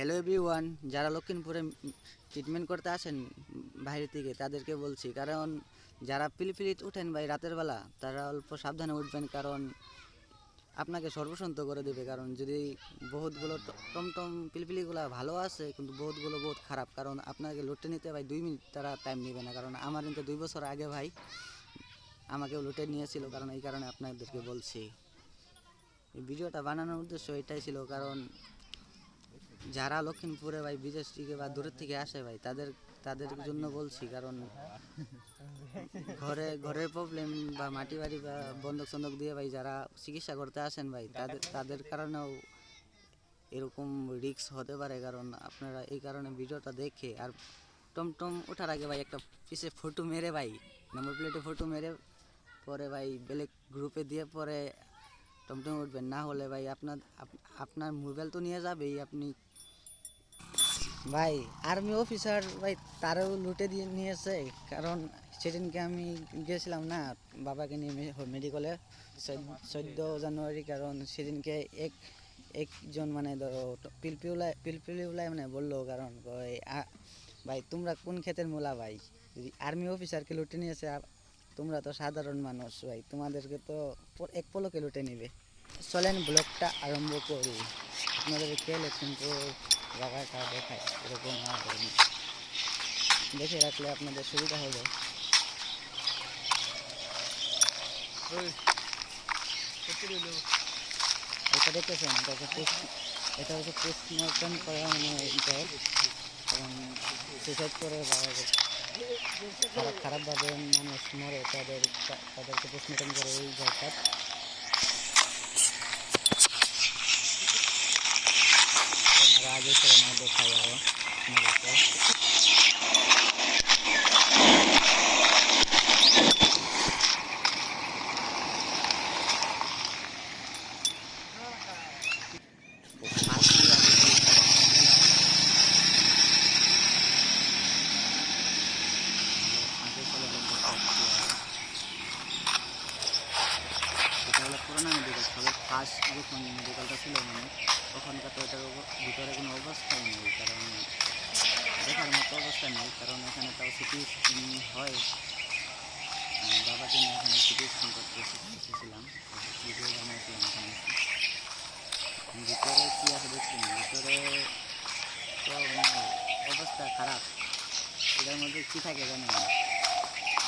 Hello everyone যারা লক্ষ্মীপুরে treatment করতে আসেন বাইরে থেকে, তাদেরকে বলছি, কারণ যারা পিলিপিলিত উঠেন ভাই রাতের বেলা, তারা অল্প সাবধানে উঠবেন, কারণ আপনাকে সর্বসন্ত করে দেবে। কারণ যদি বহুতগুলো টমটম পিলপিলিগুলো ভালো আছে, কিন্তু বহুতগুলো বহুত খারাপ। কারণ আপনাকে লুটে নিতে ভাই দুই মিনিট তারা টাইম নেবে না। কারণ আমার কিন্তু দুই বছর আগে ভাই আমাকেও লুটে নিয়েছিল, কারণ এই কারণে আপনাদেরকে বলছি। এই ভিডিওটা বানানোর উদ্দেশ্য এটাই ছিল, কারণ যারা লক্ষ্মীপুরে ভাই বিদেশ থেকে বা দূরের থেকে আসে ভাই, তাদের তাদের জন্য বলছি, কারণ ঘরে, ঘরের প্রবলেম বা মাটি বাড়ি বা বন্ধক সন্ধক দিয়ে ভাই যারা চিকিৎসা করতে আসেন ভাই, তাদের তাদের কারণেও এরকম রিস্ক হতে পারে, কারণ আপনারা এই কারণে ভিডিওটা দেখে আর টমটম ওঠার আগে ভাই একটা পিছে ফটো মেরে ভাই নাম্বার প্লেটে ফটো মেরে, পরে ভাই বেলেগ গ্রুপে দিয়ে পরে টমটম উঠবেন না হলে ভাই আপনার আপনার মোবাইল তো নিয়ে যাবেই আপনি। ভাই আর্মি অফিসার ভাই তারও লুটে দিয়ে নিয়েছে, কারণ সেদিনকে আমি গিয়েছিলাম না বাবাকে নিয়ে মেডিকেলে চোদ্দ জানুয়ারি, কারণ সেদিনকে এক, একজন মানে ধরো পিলপিউলাই পিলপিউলাই মানে বলল, কারণ ভাই, তোমরা কোন ক্ষেতের মূলা ভাই? যদি আর্মি অফিসারকে লুটে নিয়েছে তোমরা তো সাধারণ মানুষ ভাই। তোমাদেরকে তো এক পলকে লুটে নিবে। চলেন ব্লগটা আরম্ভ করি। আপনাদেরকে লক্ষ্মীপুর জায়গাটা দেখায়? এরকম না। দেখে রাখলে আপনাদের সুবিধা হবে। এটা দেখতেছেন এটা হচ্ছে এটা হচ্ছে পোস্টমর্টম করা মানে এবং সুসাইড করে বা খারাপ খারাপভাবে মানুষ মরে, তাদের তাদেরকে পোস্টমর্টম করে এই আমরা আগে করে না দেখাই আরও আপনাদেরকে আজকে আমি আগে চলে গেলাম দেখাচ্ছি আর। এটা হলো পুরোনো মেডিকেল ফার্স্ট যখন মেডিকেলটা ছিল মানে তখনকার তো এটার ভিতরে কোনো অবস্থাই নেই কারণ দেখার মতো অবস্থা নেই কারণ এখানে তাও সিটি স্ক্যান হয়। আহ, বাবাকে নিয়ে এখানে সিটি স্ক্যান করতে এসে- এসেছিলাম ভিডিও বানিয়েছিলাম এখানে। ভিতরে কী আছে দেখছি ভিতরে তো মানে অবস্থা খারাপ। এটার মধ্যে কী থাকে জানি না।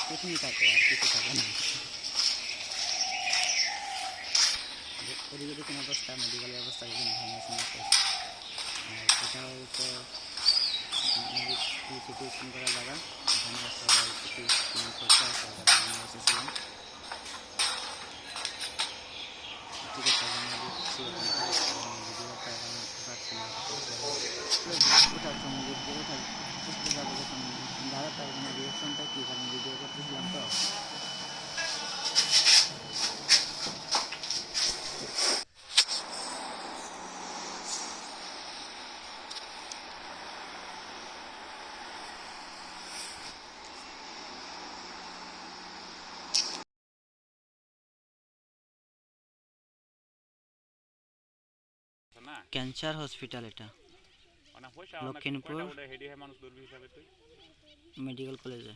টেকনি থাকে আর কিছু থাকে না। এদিকে দেখুন অবস্থা মেডিকেলের অবস্থা দেখুন ভেঙে শুনেছে আর এটা হচ্ছে সিটি স্ক্যান করার জায়গা এখানে সবাই সিটি স্ক্যান করতে আসে আমরা এসেছিলাম টিকিট টাকা আমরা দিচ্ছি ভিডিওটা এখন পাচ্ছি না ওঠার সময় ভিডিও ওঠার বুঝতে পারব যখন দাঁড়াতে হবে না রিয়াকশনটা কী কারণ ভিডিও করতেছিলাম তো না ক্যান্সার হসপিটাল এটা মানে লক্ষিমপুর। মেডিকেল কলেজে